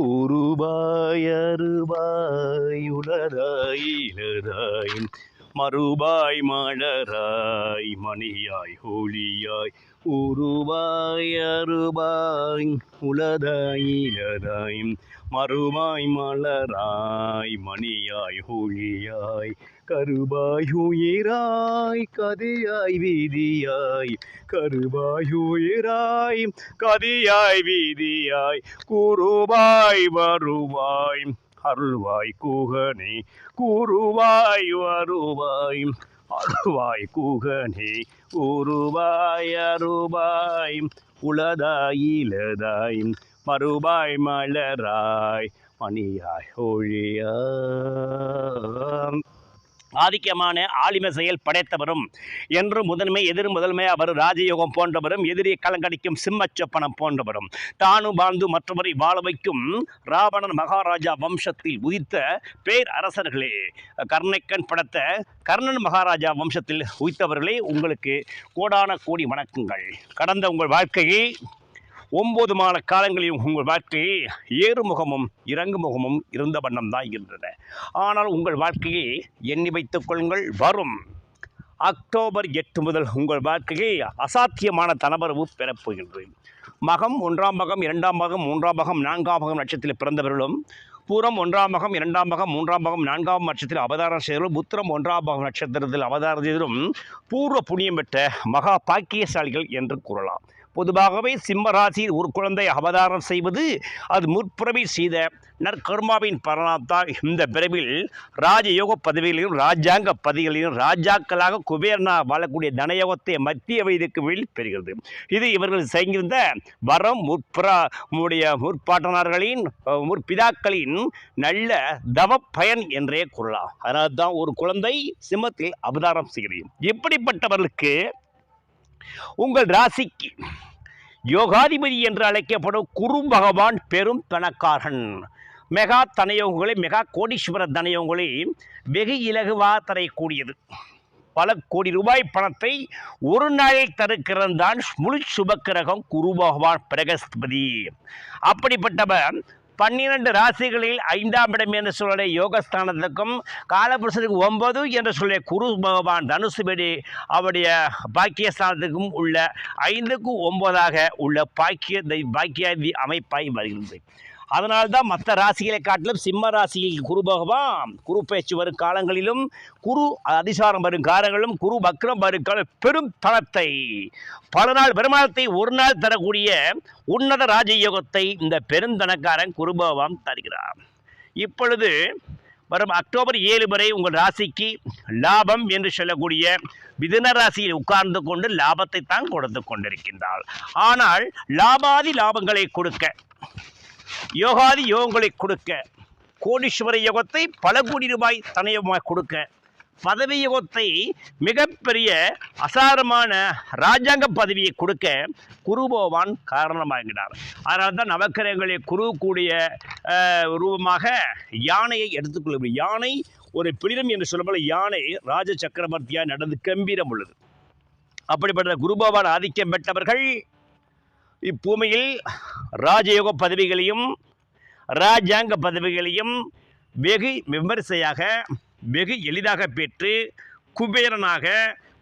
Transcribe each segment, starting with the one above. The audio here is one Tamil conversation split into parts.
உருவாய் அருவாய் உலதாய் இலதாய் மறுபாய் மலராய் மணியாய் ஹோலியாய். உருவாய் அருவாய் உலதாய் இலதாய் மறுவாய் மலராய் மணியாய் ஹோலியாய். கருபாயுயிராய் கதையாய் வீதியாய். கருபாயுயிராய் கதையாய் வீதியாய். குருவாய் வருவாய் அருள்வாய் கூகனே. கூறுவாய் வருவாய் அருள்வாய் கூகனே. கூறுவாய் அருவாய் உளதாய் இலதாய் மறுபாய் மலராய் மணியாய் ஒழியாய் ஆதிக்கமான ஆலிம செயல் படைத்தவரும் என்று முதன்மை எதிர் முதன்மை அவர் ராஜயோகம் போன்றவரும் எதிரி கலங்கடிக்கும் சிம்மச்சொப்பனம் போன்றவரும். தானு பாந்து மற்றவரை வாழ வைக்கும் ராவணன் மகாராஜா வம்சத்தில் உதித்த பேர் அரசர்களே கர்ணைக்கண் படத்த கர்ணன் மகாராஜா வம்சத்தில் உதித்தவர்களே உங்களுக்கு கோடான கோடி வணக்கங்கள். கடந்த உங்கள் வாழ்க்கையை ஒன்பது மாத காலங்களில் உங்கள் வாழ்க்கையை ஏறுமுகமும் இறங்குமுகமும் இருந்த வண்ணம் தான் இருந்தன. ஆனால் உங்கள் வாழ்க்கையை எண்ணி வைத்துக் கொள்ளுங்கள். வரும் அக்டோபர் எட்டு முதல் உங்கள் வாழ்க்கையை அசாத்தியமான தனவரவு பெறப்போகின்றது மகம் ஒன்றாம் மகம் இரண்டாம் மகம் மூன்றாம் மகம் நான்காம் மகம் நட்சத்திரத்தில் பிறந்தவர்களும் பூரம் ஒன்றாம் மகம் இரண்டாம் மகம் மூன்றாம் மகம் நான்காம் நட்சத்திரத்தில் அவதாரம் செய்தவர்களும் புத்திரம் ஒன்றாம் மகம் நட்சத்திரத்தில் அவதாரம் செய்ததும் பூர்வ புண்ணியம் பெற்ற மகா பாக்கியசாலிகள் என்று கூறலாம். பொதுவாகவே சிம்மராசியில் ஒரு குழந்தை அவதாரம் செய்வது அது முற்பிறவி செய்த நற்கர்மாவின் பலனால்தான் இந்த பிறவில் ராஜயோக பதவிகளிலும் ராஜாங்க பதவிகளிலும் ராஜாக்களாக குபேரனா வாழக்கூடிய தனயோகத்தை மத்திய வயதுக்கு வெளி பெறுகிறது. இது இவர்கள் செய்கின்ற வரம் முற்புறா உடைய முற்பாட்டனார்களின் முற்பிதாக்களின் நல்ல தவ பயன் என்றே கூறலாம். அதனால்தான் ஒரு குழந்தை சிம்மத்தில் அவதாரம் செய்கிறேன். இப்படிப்பட்டவர்களுக்கு உங்கள் ராசிக்கு யோகாதிபதி என்று அழைக்கப்படும் குரு பகவான் பெரும் பணக்காரன். மெகா தனயோகங்களை மெகா கோடீஸ்வர தனயோகங்களை வெகு இலகுவாக தரக்கூடியது. பல கோடி ரூபாய் பணத்தை ஒரு நாளில் தருக்கிறது தான் முழு சுபக்கிரகம் குரு பகவான் பிரகஸ்பதி. அப்படிப்பட்டவர் பன்னிரண்டு ராசிகளில் ஐந்தாம் இடம் என்று சொல்ல யோகஸ்தானத்துக்கும் காலபுருஷனுக்கு ஒன்பது என்று சொல்ல குரு பகவான் தனுசுபடி அவருடைய பாக்கியஸ்தானத்துக்கும் உள்ள ஐந்துக்கும் ஒன்பதாக உள்ள பாக்கிய பாக்கியாதி அமைப்பாய் வருகிறது அதனால்தான் மற்ற ராசிகளை காட்டிலும் சிம்ம ராசியில் குரு பகவான் குரு பேச்சு வரும் காலங்களிலும் குரு அதிசாரம் வரும் காலங்களிலும் குரு வக்ரம் வரும் கால பெரும் தளத்தை பல நாள் பெருமாளத்தை ஒரு நாள் தரக்கூடிய உன்னத ராஜயோகத்தை இந்த பெருந்தனக்காரன் குரு பகவான் தருகிறார். இப்பொழுது வரும் அக்டோபர் ஏழு வரை உங்கள் ராசிக்கு லாபம் என்று சொல்லக்கூடிய மிதுன ராசியில் உட்கார்ந்து கொண்டு லாபத்தை தான் கொடுத்து கொண்டிருக்கின்றாள். ஆனால் லாபாதி லாபங்களை கொடுக்க யோகாதி யோகங்களை கொடுக்க. கோடீஸ்வர யோகத்தை பல கோடி ரூபாய் தனயமாக கொடுக்க. பதவி யோகத்தை மிகப்பெரிய அசாரமான ராஜாங்க பதவியை கொடுக்க குருபோவான் காரணமாகிறார் அதனால தான் நவக்கிரகங்களை குரு கூடிய ரூபமாக யானையை எடுத்துக்கொள்ள யானை ஒரு பிடினம் என்று சொல்லப்போல யானை ராஜ சக்கரவர்த்தியாக நடந்து கம்பீரம் உள்ளது. அப்படிப்பட்ட குருபவான் ஆதிக்கம் பெற்றவர்கள் இப்பூமியில் ராஜயோக பதவிகளையும் ராஜாங்க பதவிகளையும் வெகு விமரிசையாக வெகு எளிதாக பெற்று குபேரனாக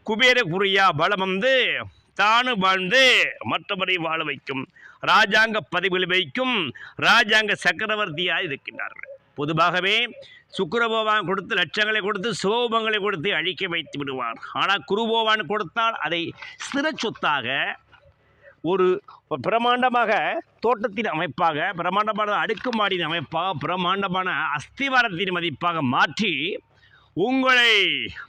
குபேரகுரியா பலம் வந்து தானு வாழ்ந்து மற்றபடி வாழ வைக்கும் ராஜாங்க பதவிகள் வைக்கும் ராஜாங்க சக்கரவர்த்தியாக இருக்கின்றார்கள். பொதுவாகவே சுக்கரபோவான் கொடுத்து லட்சங்களை கொடுத்து சோபங்களை கொடுத்து அழிக்க வைத்து விடுவார். ஆனால் குருபோவான் கொடுத்தால் அதை ஸ்திர சொத்தாக ஒரு பிரமாண்டமாக தோட்டத்தின் அமைப்பாக பிரமாண்டமான அடுக்குமாடியின் அமைப்பாக பிரமாண்டமான அஸ்திவாரத்தின் மதிப்பாக மாற்றி உங்களை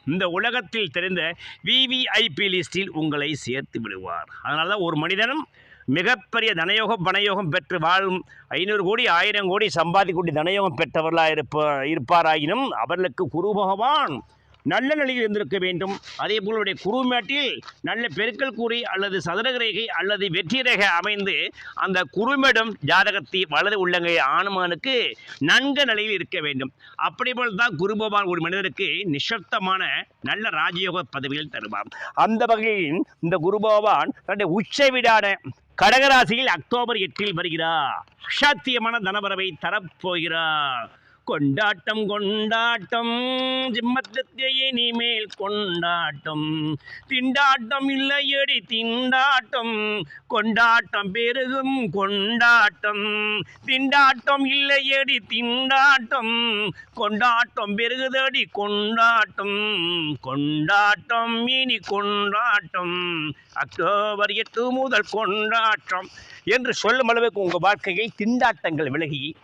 இந்த உலகத்தில் தெரிந்த விவிஐபி லிஸ்டில் உங்களை சேர்த்து விடுவார். அதனால தான் ஒரு மனிதனும் மிகப்பெரிய தனயோகம் பணயோகம் பெற்று வாழும் ஐநூறு கோடி ஆயிரம் கோடி சம்பாதிக்கூடிய தனயோகம் பெற்றவர்களாக இருப்ப இருப்பாராயினும் அவர்களுக்கு குரு பகவான் நல்ல நிலையில் இருந்திருக்க வேண்டும். அதே போல் அவருடைய குருமேட்டில் நல்ல பெருக்கல் கூறி அல்லது சதுரக ரேகை அல்லது வெற்றி ரேகை அமைந்து அந்த குருமேடும் ஜாதகத்தை வலது உள்ளங்கை ஆணுமானுக்கு நன்கு நிலையில் இருக்க வேண்டும். அப்படி போல் தான் குருபவான் ஒரு மனிதருக்கு நிசப்தமான நல்ல ராஜயோக பதவிகள் தருவார். அந்த வகையில் இந்த குருபவான் தன்னுடைய உச்ச வீடான கடகராசியில் அக்டோபர் எட்டில் வருகிறார். அசாத்தியமான தனபரவை தரப்போகிறார். கொண்டாட்டம் கொண்டாட்டம். ஜிம்மத்துக்கு இனிமேல் கொண்டாட்டம். திண்டாட்டம் இல்லையடி திண்டாட்டம். கொண்டாட்டம் பெருகும் கொண்டாட்டம். திண்டாட்டம் இல்லையடி திண்டாட்டம். கொண்டாட்டம் பெருகுதடி கொண்டாட்டம். கொண்டாட்டம் இனி கொண்டாட்டம். அக்டோபர் எட்டு முதல் கொண்டாட்டம். என்று சொல்லும் அளவுக்கு உங்கள் வாழ்க்கையை திண்டாட்டங்கள் விலகி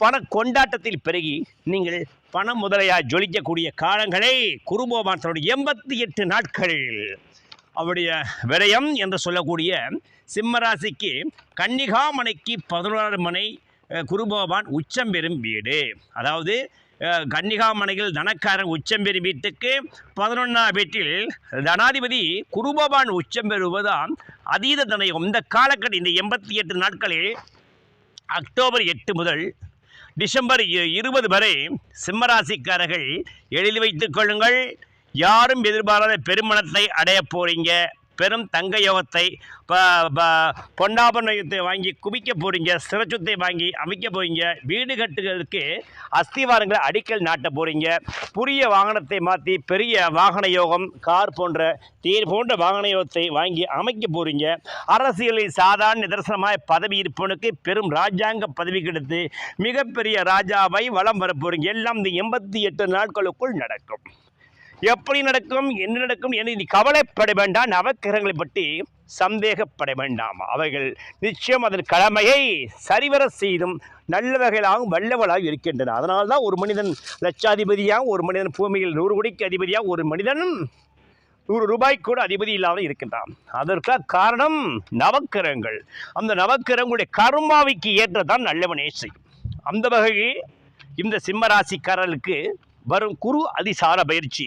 பண கொண்டாட்டத்தில் பெருகி நீங்கள் பண முதலையாக ஜொலிக்கக்கூடிய காலங்களை குருபோபான் தன்னுடைய எண்பத்தி எட்டு நாட்கள். அவருடைய விரயம் என்று சொல்லக்கூடிய சிம்மராசிக்கு கன்னிகாமனைக்கு பதினோரு மனை அஹ், குருபோபான் உச்சம் பெறும் வீடு. அதாவது கன்னிகாமனையில் தனக்காரன் உச்சம் பெறும் வீட்டுக்கு பதினொன்றாம் வீட்டில் தனாதிபதி குருபோபான் உச்சம் பெறுவதுதான் அதீத தனயம் இந்த காலக்கட்ட இந்த எண்பத்தி எட்டு நாட்களில் அக்டோபர் எட்டு முதல் டிசம்பர் இ- இருபது வரை சிம்மராசிக்காரர்கள் எழுதி வைத்துக் கொள்ளுங்கள். யாரும் எதிர்பாராத பெருமணத்தை அடையப் போறீங்க. பெரும் தங்க யோகத்தை ப- ப- வாங்கி குவிக்க போகிறீங்க சிறச்சுத்தை வாங்கி அமைக்க போகிறீங்க வீடு கட்டுகளுக்கு அஸ்திவாரங்களை அடிக்கல் நாட்ட போகிறீங்க புதிய வாகனத்தை மாற்றி பெரிய வாகன யோகம் கார் போன்ற தேர் போன்ற வாகன யோகத்தை வாங்கி அமைக்க போகிறீங்க அரசியலில் சாதாரண நிதர்சனமாய் பதவி இருப்பவனுக்கு பெரும் ராஜாங்க பதவி கிடைத்து மிகப்பெரிய ராஜாவை வலம் வர போகிறீங்க எல்லாம் இந்த எண்பத்தி எட்டு நாட்களுக்குள் நடக்கும். எப்படி நடக்கும் என்ன நடக்கும் என நீ கவலைப்பட வேண்டாம். நவக்கிரகங்களை பற்றி சந்தேகப்பட வேண்டாம். அவைகள் நிச்சயம் அதன் கடமையை சரிவர செய்தும் நல்ல வகையிலாகவும் வல்லவளாக இருக்கின்றன. அதனால்தான் தான் ஒரு மனிதன் லட்சாதிபதியாகவும் ஒரு மனிதன் பூமியில் நூறு கோடிக்கு அதிபதியாக ஒரு மனிதன் நூறு ரூபாய்க்கு கூட அதிபதி இல்லாமல் இருக்கின்றான். அதற்காக காரணம் நவக்கிரகங்கள். அந்த நவக்கிரகங்களுடைய கருமாவிக்கு ஏற்றதான் நல்லவனே செய்யும். அந்த வகையில் இந்த சிம்மராசிக்காரர்களுக்கு வரும் குரு அதிசார பயிற்சி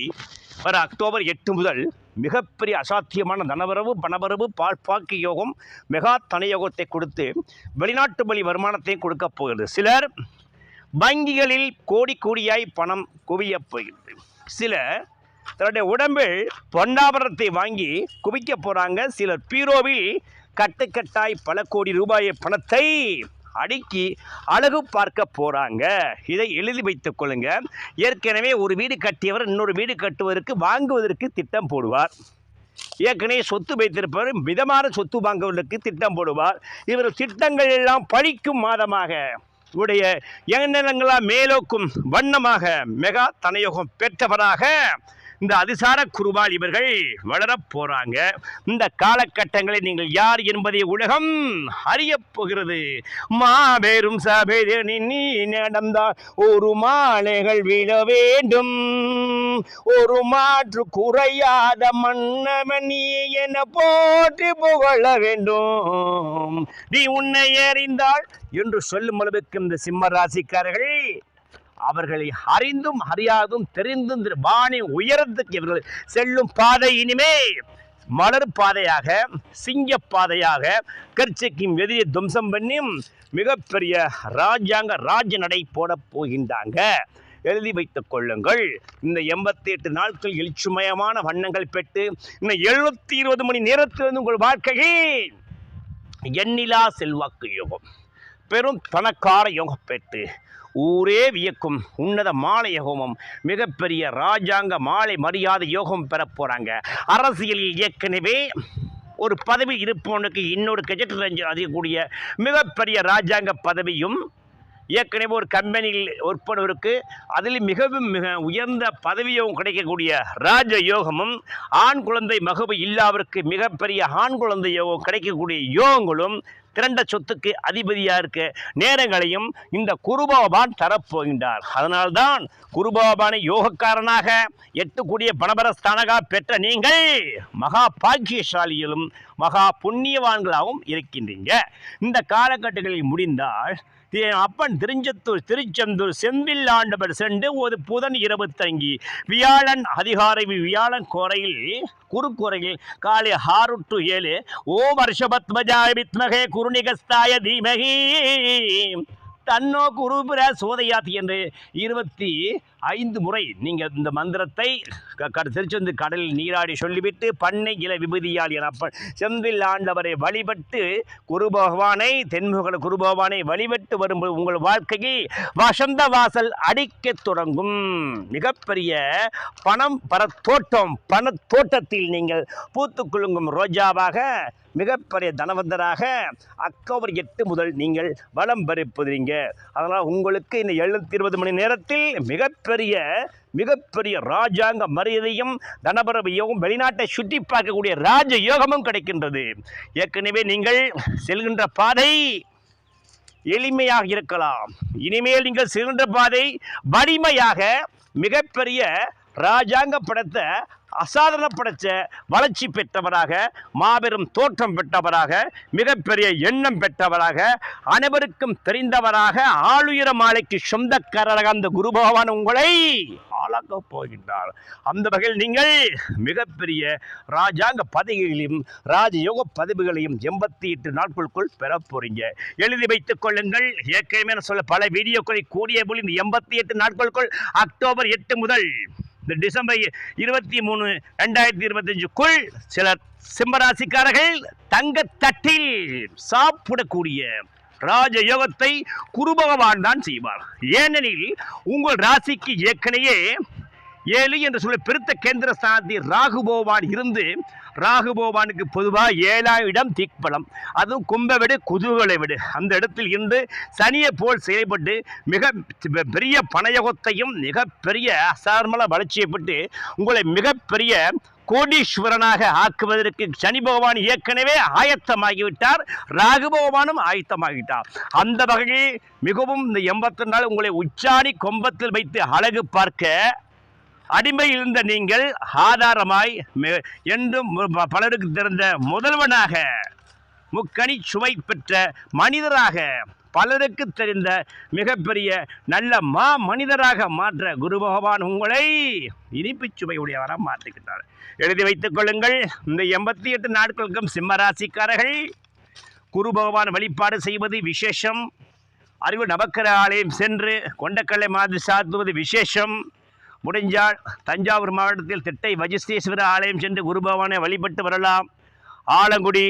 வர அக்டோபர் எட்டு முதல் மிகப்பெரிய அசாத்தியமான தனவரவு பணவரவு பால்பாக்கி யோகம் மெகா தனயோகத்தை கொடுத்து வெளிநாட்டு வழி வருமானத்தை கொடுக்கப் போகிறது. சிலர் வங்கிகளில் கோடி கோடியாய் பணம் குவியப் போகிறது. சிலர் தன்னுடைய உடம்பில் பொன்னாபரணத்தை வாங்கி குவிக்க போகிறாங்க சிலர் பீரோவில் கட்டுக்கட்டாய் பல கோடி ரூபாய் பணத்தை அடுக்கி அழகு பார்க்க போகிறாங்க இதை எழுதி வைத்துக் கொள்ளுங்க. ஏற்கனவே ஒரு வீடு கட்டியவர் இன்னொரு வீடு கட்டுவதற்கு வாங்குவதற்கு திட்டம் போடுவார். ஏற்கனவே சொத்து வைத்திருப்பவர் மிதமான சொத்து வாங்குவதற்கு திட்டம் போடுவார். இவர் திட்டங்கள் எல்லாம் பழிக்கும் மாதமாக உடைய எண்ணங்களா மேலோக்கும் வண்ணமாக மெகா தனயோகம் பெற்றவராக இந்த அதிசார குருபால் இவர்கள் வளரப் போகிறாங்க இந்த காலகட்டங்களில் நீங்கள் யார் என்பதை உலகம் அறியப் போகிறது. மாபெரும் சபைதனில் நீ நடந்தால் ஒரு மாலைகள் விழ வேண்டும். ஒரு மாற்று குறையாத மன்னவன் நீ என போற்றி புகழ வேண்டும். நீ உன்னை அறிந்தால் என்று சொல்லும் அளவுக்கு இந்த சிம்ம ராசிக்காரர்கள் அவர்களை அறிந்தும் அறியாதும் தெரிந்தும் திரு வாணி உயரத்துக்கு இவர்கள் செல்லும் பாதை இனிமே மலர் பாதையாக சிங்க பாதையாக கர்ச்சைக்கும் எதிரியை துவம்சம் பண்ணியும் மிகப்பெரிய ராஜாங்க ராஜ நடை போட போகின்றாங்க. எழுதி வைத்துக் கொள்ளுங்கள். இந்த எண்பத்தி எட்டு நாட்கள் எழுச்சுமயமான வண்ணங்கள் பெற்று இந்த எழுநூத்தி இருபது மணி நேரத்திலிருந்து உங்கள் வாழ்க்கையை எண்ணிலா செல்வாக்கு யோகம் பெரும் பணக்கார யோகம் பெற்று ஊரே வியக்கும் உன்னத மாலை ஹோமம் மிகப்பெரிய ராஜாங்க மாலை மரியாதை யோகம் பெறப் போகிறாங்க அரசியலில் ஏற்கனவே ஒரு பதவி இருப்பவனுக்கு இன்னொரு கெஜெட் ரேஞ்சர் அதிகக்கூடிய மிகப்பெரிய ராஜாங்க பதவியும் ஏற்கனவே ஒரு கம்பெனியில் ஒர்க் பண்ணுவதற்கு அதில் மிகவும் மிக உயர்ந்த பதவியும் கிடைக்கக்கூடிய ராஜ யோகமும் ஆண் குழந்தை மகவு இல்லாதவருக்கு மிகப்பெரிய ஆண் குழந்தை யோகம் கிடைக்கக்கூடிய யோகங்களும் திரண்ட சொத்துக்கு அதிபதியாக இருக்க நேரங்களையும் இந்த குருபாபான் தரப்போகின்றார். அதனால்தான் குருபாபானை யோகக்காரனாக எட்டுக்கூடிய பணபரஸ்தானகா பெற்ற நீங்கள் மகா பாக்கியசாலியிலும் மகா புண்ணியவான்களாகவும் இருக்கின்றீங்க. இந்த காலகட்டங்களில் முடிந்தால் அப்பன் திருஞ்சத்தூர் திருச்செந்தூர் செம்பில்லாண்டவர் ஆண்டவர் சென்று ஒரு புதன் இரவு தங்கி வியாழன் அதிகாரை வியாழன் கோரையில் குறுக்குறையில் காலை ஆறு டு ஏழு ஓ வருஷபத்மஜாய வித்மகே குருநிகஸ்தாய தீமகி. தன்னோ குருபுர சோதையாத் என்று இருபத்தி ஐந்து முறை நீங்கள் இந்த மந்திரத்தை க- க- திருச்செந்து கடலில் நீராடி சொல்லிவிட்டு பண்ணை இல விபதியால் என செந்தில் ஆண்டவரை வழிபட்டு குரு பகவானை தென்முகல குரு பகவானை வழிபட்டு வரும்போது உங்கள் வாழ்க்கையை வசந்த வாசல் அடிக்கத் தொடங்கும். மிகப்பெரிய பணம் பரத்தோட்டம் பணத்தோட்டத்தில் தோட்டத்தில் நீங்கள் பூத்து குலுங்கும் ரோஜாவாக மிகப்பெரிய தனவந்தராக அக்டோபர் எட்டு முதல் நீங்கள் வளம் பறிப்புறீங்க அதனால் உங்களுக்கு இந்த எழுநூத்தி இருபது மணி நேரத்தில் மிகப்பெரிய மிகப்பெரிய ராஜாங்க மரியாதையும் தனபரவையும் வெளிநாட்டை சுற்றி பார்க்கக்கூடிய ராஜ யோகமும் கிடைக்கின்றது. ஏற்கனவே நீங்கள் செல்கின்ற பாதை எளிமையாக இருக்கலாம். இனிமேல் நீங்கள் செல்கின்ற பாதை வலிமையாக மிகப்பெரிய ராஜாங்க படத்தை அசாதாரண படைச்ச வளர்ச்சி பெற்றவராக மாபெரும் தோற்றம் பெற்றவராக மிகப்பெரிய எண்ணம் பெற்றவராக அனைவருக்கும் தெரிந்தவராக ஆளுயர மாலைக்கு சொந்தக்காரராக அந்த குரு பகவான் உங்களை ஆளாக்கப் போகின்றார். அந்த வகையில் நீங்கள் மிகப்பெரிய ராஜாங்க பதவிகளையும் ராஜயோக பதவிகளையும் எண்பத்தி எட்டு நாட்களுக்குள் பெற போறீங்க. எழுதி வைத்துக் கொள்ளுங்கள். ஏற்கனவே சொல்ல பல வீடியோக்களை கூடிய போல் இந்த எண்பத்தி எட்டு நாட்களுக்குள் அக்டோபர் எட்டு முதல் இந்த டிசம்பர் இருபத்தி மூணு ரெண்டாயிரத்தி இருபத்தஞ்சுக்குள் சில சிம்மராசிக்காரர்கள் தங்க தட்டில் சாப்பிடக்கூடிய ராஜ யோகத்தை குரு பகவான் தான் செய்வார். ஏனெனில் உங்கள் ராசிக்கு ஏற்கனவே ஏழு என்று சொல்ல பெருத்த கேந்திர ஸ்தானத்தில் ராகுபோவான் இருந்து ராகுபோவானுக்கு பொதுவாக ஏழாம் இடம் திக்பலம். அதுவும் கும்ப விடு குதூகலை விடு. அந்த இடத்தில் இருந்து சனியை போல் செயல்பட்டு மிக பெரிய பணயகத்தையும் மிகப்பெரிய அசாரமான வளர்ச்சியை உங்களை மிகப்பெரிய கோடீஸ்வரனாக ஆக்குவதற்கு சனி பகவான் ஏற்கனவே ஆயத்தமாகிவிட்டார். ராகு பகவானும் ஆயத்தமாகிவிட்டார் அந்த வகையில் மிகவும் இந்த எண்பத்தி நாள் உங்களை உச்சாணி கொம்பத்தில் வைத்து அழகு பார்க்க அடிமை இருந்த நீங்கள் ஆதாரமாய் என்றும் பலருக்கு தெரிந்த முதல்வனாக முக்கணி சுவை பெற்ற மனிதராக பலருக்கு தெரிந்த மிகப்பெரிய நல்ல மா மனிதராக மாற்ற குரு பகவான் உங்களை இனிப்புச் சுவையுடையவராக மாற்றுகின்றார். எழுதி வைத்துக் கொள்ளுங்கள். இந்த எண்பத்தி எட்டு நாட்களுக்கும் சிம்மராசிக்காரர்கள் குரு பகவான் வழிபாடு செய்வது விசேஷம். அறிவு நவக்கர ஆலயம் சென்று கொண்டக்கல்லை மாதிரி சாத்துவது விசேஷம். முடிஞ்சால் தஞ்சாவூர் மாவட்டத்தில் திட்டை வஜிஸ்தீஸ்வர ஆலயம் சென்று குருபவானை வழிபட்டு வரலாம். ஆலங்குடி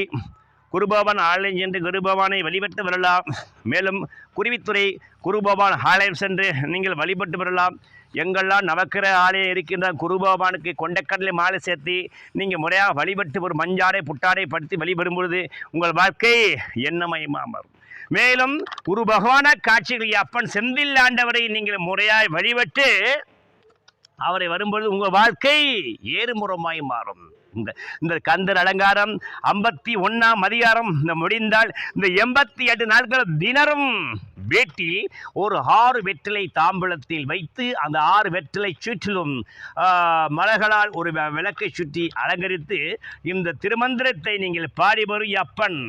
குருபவான் ஆலயம் சென்று குருபவானை வழிபட்டு வரலாம். மேலும் குருவித்துறை குருபவான் ஆலயம் சென்று நீங்கள் வழிபட்டு வரலாம். எங்கெல்லாம் நவக்கிர ஆலயம் இருக்கின்ற குருபவானுக்கு கொண்டக்கடலை மாலை சேர்த்து நீங்கள் முறையாக வழிபட்டு ஒரு மஞ்சாரை புட்டாரை படுத்தி வழிபடும் பொழுது உங்கள் வாழ்க்கை எண்ணமயமாக மாறும் மேலும் குரு பகவான காட்சிகள் அப்பன் செந்தில் ஆண்டவரை நீங்கள் முறையாய் வழிபட்டு அவரை வரும்பொழுது உங்கள் வாழ்க்கை ஏறுமுறமாய் மாறும். இந்த இந்த கந்தர் அலங்காரம் ஐம்பத்தி ஒன்றாம் அதிகாரம் இந்த முடிந்தால் இந்த எண்பத்தி எட்டு நாட்கள் தினரும் வீட்டில் ஒரு ஆறு வெற்றிலை தாம்பூலத்தில் வைத்து அந்த ஆறு வெற்றிலை சுற்றிலும் மலர்களால் ஒரு விளக்கை சுற்றி அலங்கரித்து இந்த திருமந்திரத்தை நீங்கள் பாடி வரும் அப்பன்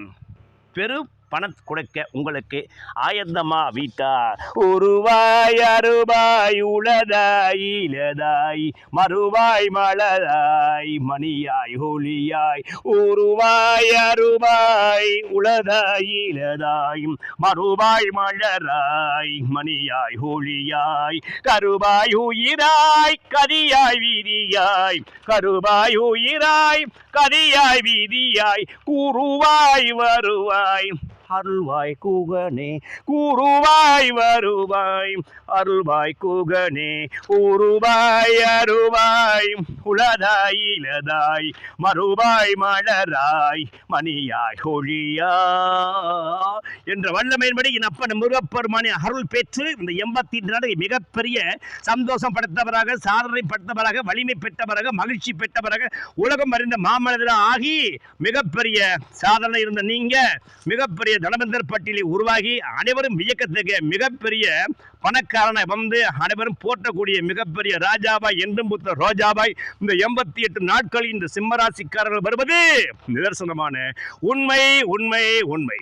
பெரு பணம் கொடுக்க உங்களுக்கு ஆயந்தமா வீட்டார். உருவாய் அருவாய் உளதாய் இலதாய் மறுவாய் மலதாய் மணியாய் ஒளியாய். உருவாய் அருவாய் உளதாய் இலதாய் மறுவாய் மலராய் மணியாய் ஒளியாய். கருவாய் உயிராய் கதியாய் வீதியாய். கருவாய் உயிராய் கதியாய் வீதியாய். கூறுவாய் வருவாய். அருள்வாய் கூகனே கூறுவாய் வருவாய். அருள்வாய் கூகனே ஊருவாய் அருவாய். உளதாய் இலதாய் மறுவாய் மலராய். மணியாய் ஒழியா என்ற வல்லமையின்படி என் அப்பன் முருகப்பெருமானி அருள் பெற்று இந்த எண்பத்தி நாடு மிகப்பெரிய சந்தோஷம் படுத்தவராக சாதனை படுத்தவராக வலிமை பெற்றவராக மகிழ்ச்சி பெற்றவராக உலகம் அறிந்த மாமனிதராக ஆகி மிகப்பெரிய சாதனை இருந்த நீங்க மிகப்பெரிய தனபந்தர் பட்டியலில் உருவாகி அனைவரும் வியக்கத்தக்க மிகப்பெரிய பணக்காரனை வந்து அனைவரும் போற்றக்கூடிய மிகப்பெரிய ராஜாபாய் என்றும் புத்த ரோஜாபாய் இந்த எண்பத்தி எட்டு நாட்கள் இந்த சிம்மராசிக்காரர்கள் வருவது நிதர்சனமான உண்மை உண்மை உண்மை.